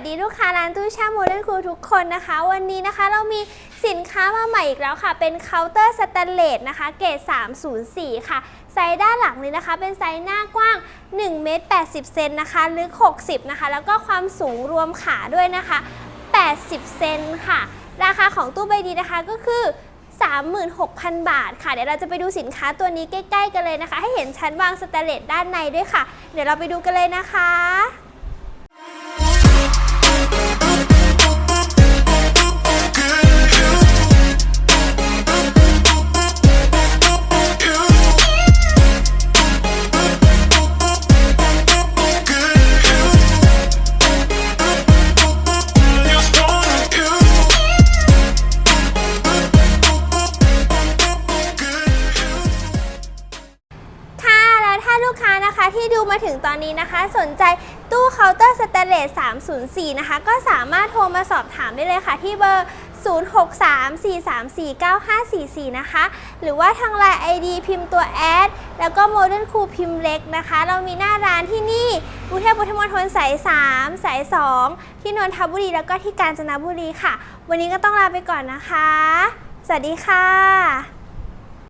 วัสดีลูกค้าร้านตู้แช่โมเดิร์นคูทุกคนนะคะ วันนี้นะคะเรามีสินค้ามาใหม่อีกแล้วค่ะ เป็นเคาน์เตอร์สแตนเลสนะคะ เกรด304 ค่ะไซส์ด้านหลังนี้นะคะ เป็นไซส์หน้ากว้าง1เมตร80เซนนะคะลึก 60 นะคะ แล้วก็ความสูงรวมขาด้วยนะคะ 80 เซนค่ะ ราคาของตู้ใบดีนะคะก็คือ 36,000 บาทค่ะ เดี๋ยวเราจะไปดูสินค้าตัวนี้ใกล้ ๆ กันเลยนะคะ ให้เห็นชั้นวางสแตนเลสด้านในด้วยค่ะ เดี๋ยวเราไปดูกันเลยนะคะาลูกค้านะคะที่ดูมาถึงตอนนี้นะคะ สนใจตู้เคาน์เตอร์สแตเลส304 นะคะ ก็สามารถโทรมาสอบถามได้เลยค่ะ ที่เบอร์ 0634349544 นะคะ หรือว่าทางไลน์ ID พิมพ์ตัวแอดแล้วก็ Modern Cool พิมพ์เล็กนะคะ เรามีหน้าร้านที่นี่กรุงเทพพุทธมณฑลสาย 3 สาย 2 ที่นนทบุรี แล้วก็ที่กาญจนบุรีค่ะ วันนี้ก็ต้องลาไปก่อนนะคะ สวัสดีค่ะ